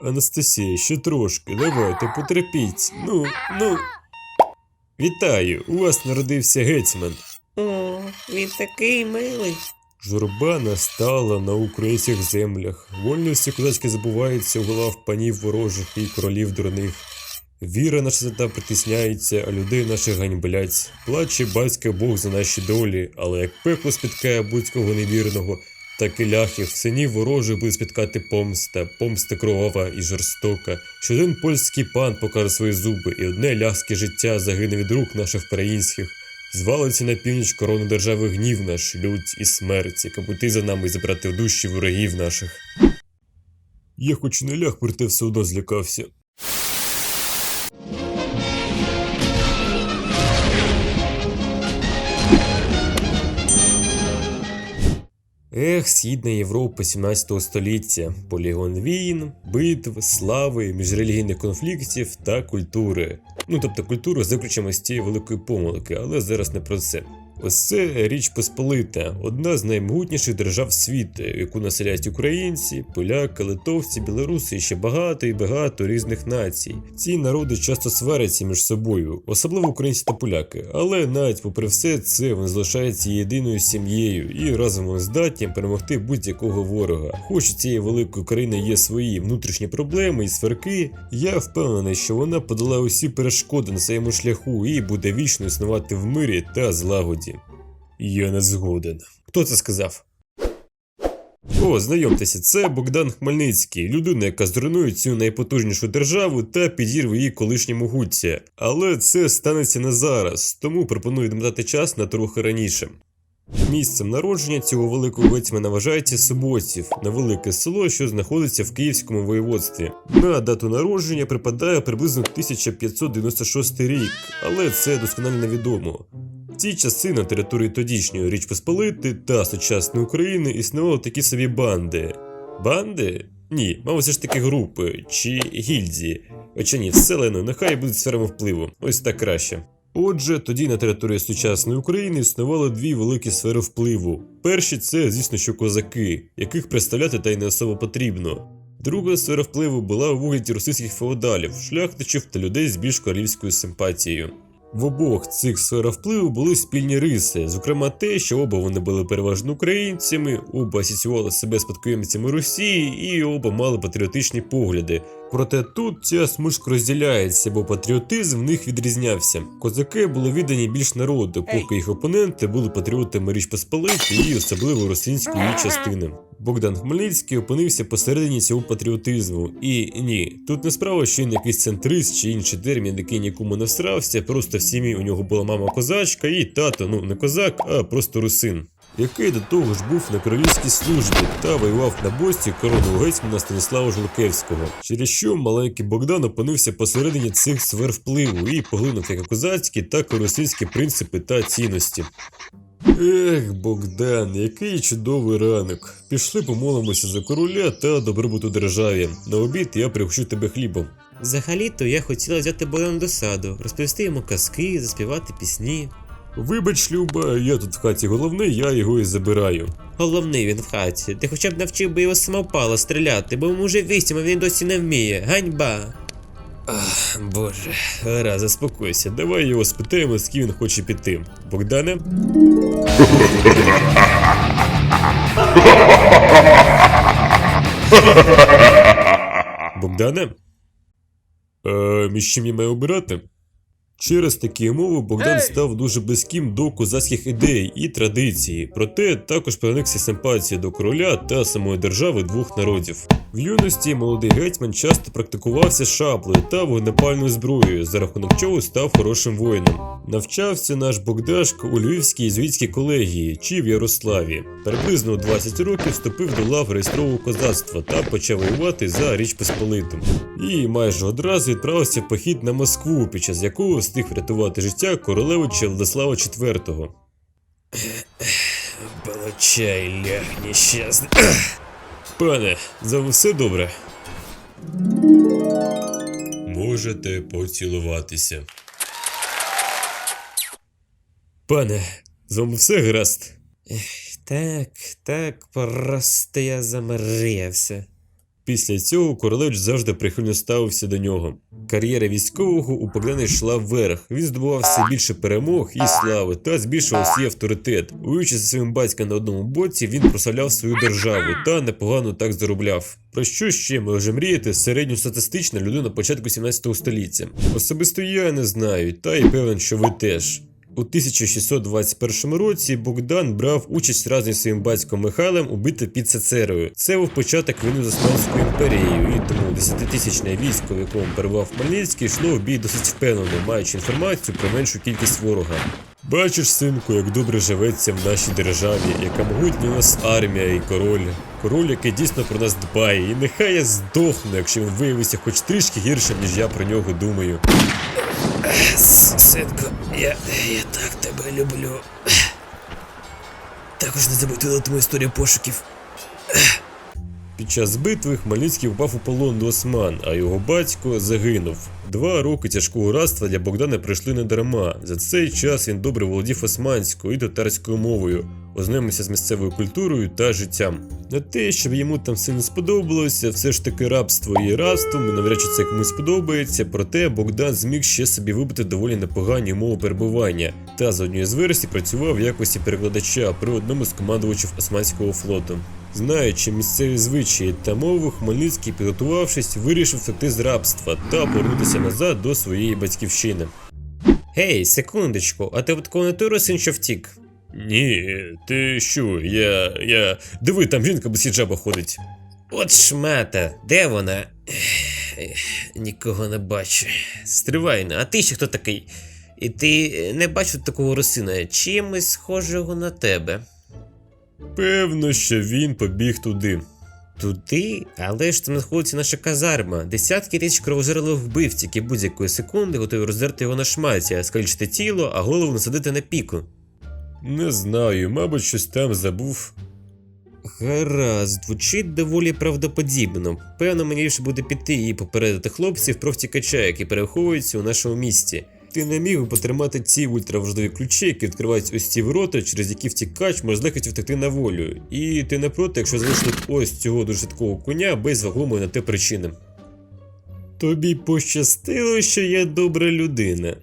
Анастасія, ще трошки, давайте, потерпіть. Ну, ну. Вітаю, у вас народився гетьман. О, він такий милий. Журба настала на українських землях. Вольності козацьки забуваються у голов панів ворожих і королів дурних. Віра наша свята притисняється, а людей наших ганьблять. Плаче батька Бог за наші долі, але як пекло спіткає будь-кого невірного, так і ляхів, синів ворожих буде спіткати помста, помста кровава і жорстока. Що один польський пан покаже свої зуби, і одне ляхське життя загине від рук наших українських. Звалиться на північ корону держави гнів наш, лють і смерть, яка пути за нами і забрати в душі ворогів наших. Я хоч не ляг, проте все одно злякався. Ех, Східна Європа 17 століття, полігон війн, битв, слави, міжрелігійних конфліктів та культури. Ну тобто культуру за ключами з цієї великої помилки, але зараз не про це. Ось це Річ Посполита, одна з наймогутніших держав світу, яку населяють українці, поляки, литовці, білоруси і ще багато і багато різних націй. Ці народи часто сваряться між собою, особливо українці та поляки. Але навіть попри все це вони залишаються єдиною сім'єю і разом вони здатні перемогти будь-якого ворога. Хоч у цієї великої країни є свої внутрішні проблеми і сварки, я впевнений, що вона подолає усі перешкоди на своєму шляху і буде вічно існувати в мирі та злагоді. Я не згоден. Хто це сказав? О, знайомтеся, це Богдан Хмельницький, людина, яка зруйнує цю найпотужнішу державу та підірве її колишнє могуття. Але це станеться не зараз, тому пропоную додати час на трохи раніше. Місцем народження цього великого гетьмана вважається Суботів, невелике село, що знаходиться в Київському воєводстві. На дату народження припадає приблизно 1596 рік, але це досконально невідомо. В ці часи на території тодішньої Річ Посполити та сучасної України існували такі собі банди. Банди? Ні, мабуть, все ж таки групи чи гільдії. Хоча ні, вселено, нехай будуть сферами впливу. Ось так краще. Отже, тоді на території сучасної України існували дві великі сфери впливу. Перші це, звісно, що козаки, яких представляти та й не особо потрібно. Друга сфера впливу була у вигляді російських феодалів, шляхтичів та людей з більш королівською симпатією. В обох цих сферах впливу були спільні риси, зокрема те, що оба вони були переважно українцями, оба асоціювали себе спадкоємцями Росії і оба мали патріотичні погляди. Проте тут ця смужка розділяється, бо патріотизм в них відрізнявся. Козаки були віддані більш народу, поки їх опоненти були патріотами Річ Посполити і особливо російської частини. Богдан Хмельницький опинився посередині цього патріотизму. І ні, тут не справа, що він якийсь центрист чи інший термін, який нікому не всрався, просто в сім'ї у нього була мама козачка і тато, ну не козак, а просто русин. Який до того ж був на королівській службі та воював на бості корону гетьмана Станіслава Жолкевського, через що маленький Богдан опинився посередині цих сфер впливу і поглинув як козацькі, так і російські принципи та цінності. Ех, Богдан, який чудовий ранок. Пішли помолимося за короля та добробуту державі. На обід я пригощу тебе хлібом. Взагалі-то я хотіла взяти Богдана до саду, розповісти йому казки, заспівати пісні. Вибач, Люба, я тут в хаті головний, я його і забираю. Головний він в хаті. Ти хоча б навчив би його самопала стріляти, бо йому вже вісім, а він досі не вміє. Ганьба. Ах, боже, гаразд, заспокойся, давай його спитаємо, з ким він хоче піти. Богдане? Богдане? Е, між чим я маю обирати? Через такі умови Богдан став дуже близьким до козацьких ідей і традицій, проте також проникся симпатією до короля та самої держави двох народів. В юності молодий гетьман часто практикувався шаблею та вогнепальною зброєю, за рахунок чого став хорошим воїном. Навчався наш Богдашко у Львівській єзуїтській колегії чи в Ярославі. Приблизно у 20 років вступив до лав реєстрового козацтва та почав воювати за Річ Посполиту. І майже одразу відправився в похід на Москву, під час якого встиг врятувати життя королевича Владислава IV. Получай, ляг нещасний. Пане, за все добре. Можете поцілуватися. Пане, з вами все гаразд. Так, так, просто я замріявся. Після цього королевич завжди прихильно ставився до нього. Кар'єра військового у Богдана йшла вверх. Він здобував все більше перемог і слави та збільшував свій авторитет. Воюючи зі своїм батьком на одному боці, він прославляв свою державу та непогано так заробляв. Про що ще може мріяти середньостатистична людина початку 17 століття? Особисто я не знаю, та й певен, що ви теж. У 1621 році Богдан брав участь разом зі своїм батьком Михайлом у битві під Цецерою. Це був початок війни з Османською імперією, і тому десятитисячне військо, в якому перебував Хмельницький, йшло в бій досить впевнено, маючи інформацію про меншу кількість ворога. Бачиш, синку, як добре живеться в нашій державі, яка могутня у нас армія і король. Король, який дійсно про нас дбає, і нехай я здохну, якщо він виявиться хоч трішки гіршим, ніж я про нього думаю. Синку, я, я так тебе люблю. Також не забутила твою історію пошуків. Під час битви Хмельницький впав у полон до осман, а його батько загинув. Два роки тяжкого рабства для Богдана пройшли не дарма. За цей час він добре володів османською і татарською мовою, ознайомився з місцевою культурою та життям. На те, щоб йому там сильно сподобалося, все ж таки рабство є рабством, і навряд чи це комусь сподобається. Проте Богдан зміг ще собі вибити доволі непогані умови перебування, та за однією з версій працював в якості перекладача при одному з командувачів Османського флоту. Знаючи місцеві звичаї та мову, Хмельницький, підготувавшись, вирішив втекти з рабства та повернутися назад до своєї батьківщини. Гей, секундочку, а ти випадково не той росин, що втік? Ні, ти що, я. я. Диви, там жінка без хіджаба ходить. От шмата, де вона? Нікого не бачу. Стривай, ну, а ти ще хто такий? І ти не бачив такого росина, чимось схожого на тебе. Певно, що він побіг туди. Туди, але ж там знаходиться наша казарма. Десятки тисяч кровожерливих вбивць, які будь-якої секунди готові роздерти його на шматі, скалічити тіло, а голову насадити на піку. Не знаю, мабуть, щось там забув. Гаразд, звучить доволі правдоподібно. Певно, мені ліпше буде піти і попередити хлопців про втікача, які переховуються у нашому місті. Ти не міг би потримати ці ультраважливі ключі, які відкривають ось ці ворота, через які втікач може з втекти на волю. І ти не проти, якщо залишити ось цього дуже швидкого коня без вагомої на те причини. Тобі пощастило, що я добра людина.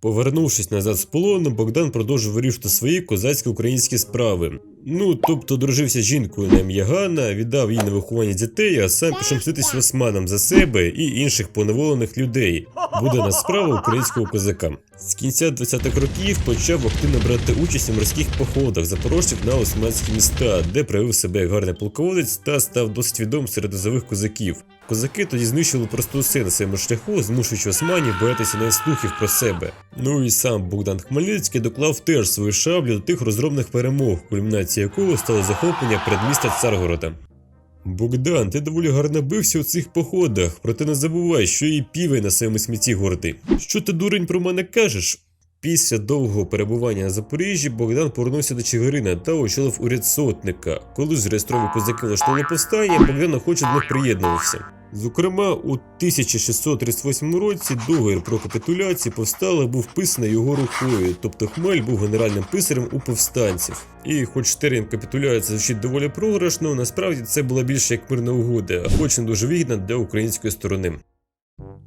Повернувшись назад з полону, Богдан продовжив вирішувати свої козацькі українські справи. Ну, тобто дружився з жінкою на ім'я Ганна, віддав їй на виховання дітей, а сам пішов мститись османам за себе і інших поневолених людей. Буде на справа українського козака. З кінця 20-х років почав активно брати участь у морських походах запорожців на османські міста, де проявив себе як гарний полководець та став досить відомим серед низових козаків. Козаки тоді знищили просто усе на своєму шляху, змушуючи османів боятися навіть слухів про себе. Ну і сам Богдан Хмельницький доклав теж свою шаблю до тих розробних перемог, кульмінація якого стало захоплення передміста Царгорода. Богдан, ти доволі гарно бився у цих походах, проте не забувай, що і півень на своєму смітті гордий. Що ти, дурень, про мене кажеш? Після довгого перебування на Запоріжжі Богдан повернувся до Чигирина та очолив уряд сотника. Коли ж реєстрові козаки влаштували повстання, Богдан охоче до них приєднувався. Зокрема, у 1638 році договір про капітуляцію повсталих був писаний його рукою, тобто Хмель був генеральним писарем у повстанців. І хоч термін капітуляція звучить доволі програшно, насправді це була більше як мирна угода, хоч не дуже вигідна для української сторони.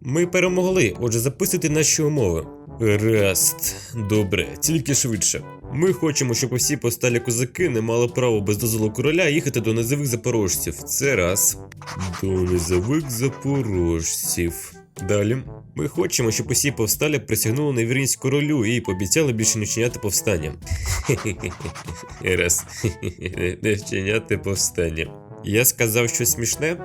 Ми перемогли, отже, записуйте наші умови. Раст, добре, тільки швидше. Ми хочемо, щоб усі посталі козаки не мали права без дозволу короля їхати до низових запорожців. Це раз. До низових запорожців. Далі. Ми хочемо, щоб усі повсталі присягнули на королю і пообіцяли більше не вчиняти повстання. Раз. Не вчиняти повстання. Я сказав щось смішне?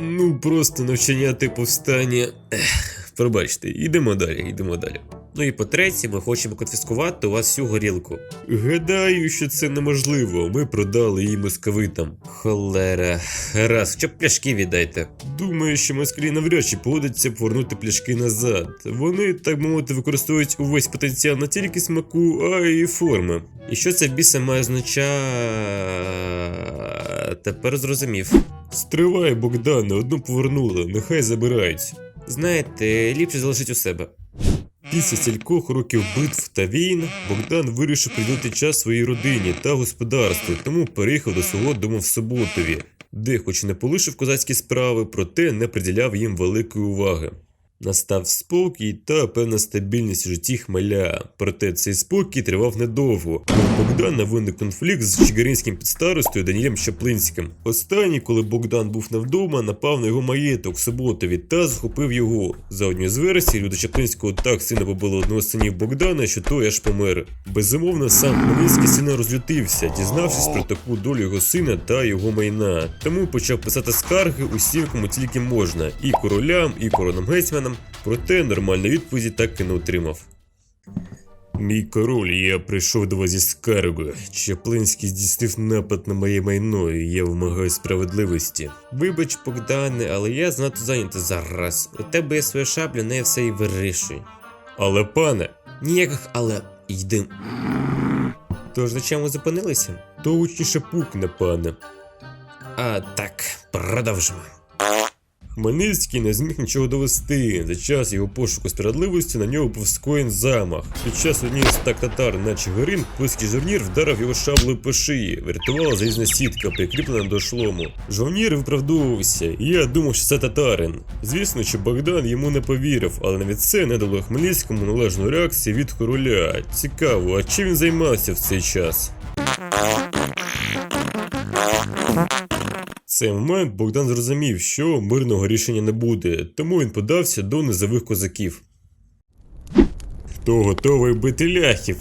Ну, просто навчання типу повстання. Ех, Пробачте, йдемо далі, йдемо далі. Ну і по-третє, ми хочемо конфіскувати у вас всю горілку. Гадаю, що це неможливо. Ми продали її московитам. Холера. Раз, хоча б пляшки віддайте. Думаю, що москалі навряд чи погодяться повернути пляшки назад. Вони, так би мовити, використовують увесь потенціал не тільки смаку, а й форми. І що це в біса має означати? Тепер зрозумів. Стривай, Богдане, одну повернули, нехай забирають. Знаєте, ліпше залишить у себе. Після стількох років битв та війн Богдан вирішив приділити час своїй родині та господарству, тому переїхав до свого дому в Суботові. де, хоч і не полишив козацькі справи, проте не приділяв їм великої уваги. Настав спокій та певна стабільність у житті хмеля. Проте цей спокій тривав недовго. У Богдана виник конфлікт з чигиринським підстаростою Даніелем Щаплинським. Останній, коли Богдан був не вдома, напав на його маєток Суботові та захопив його. За однією з версій, люди Чаплинського так сильно побили одного з синів Богдана, що той аж помер. Безумовно, сам Хмельницький сильно розлютився, дізнавшись про таку долю його сина та його майна. Тому почав писати скарги усім, кому тільки можна, і королям, і коронам гетьманам. Проте нормальної відповіді так і не отримав. Мій король, я прийшов до вас зі скаргою. Чаплинський здійснив напад на моє майно, і я вимагаю справедливості. Вибач, Богдане, але я занадто зайнятий зараз. У тебе є своя шабля, не все і вирішуй. Але пане, Ніяких, але йди. Тож на чому зупинилися? то гучніше пукне, пане. А так, продовжимо. Хмельницький не зміг нічого довести. За час його пошуку справедливості на нього був скоєн замах. Під час однієї з так татар на Чигирин польський жовнір вдарив його шаблею по шиї. Врятувала залізна сітка, прикріплена до шлому. Жовнір виправдовувався, я думав, що це татарин. Звісно, що Богдан йому не повірив, але навіть це не дало Хмельницькому належної реакції від короля. Цікаво, а чим він займався в цей час? В цей момент Богдан зрозумів, що мирного рішення не буде, тому він подався до низових козаків. Хто готовий бити ляхів?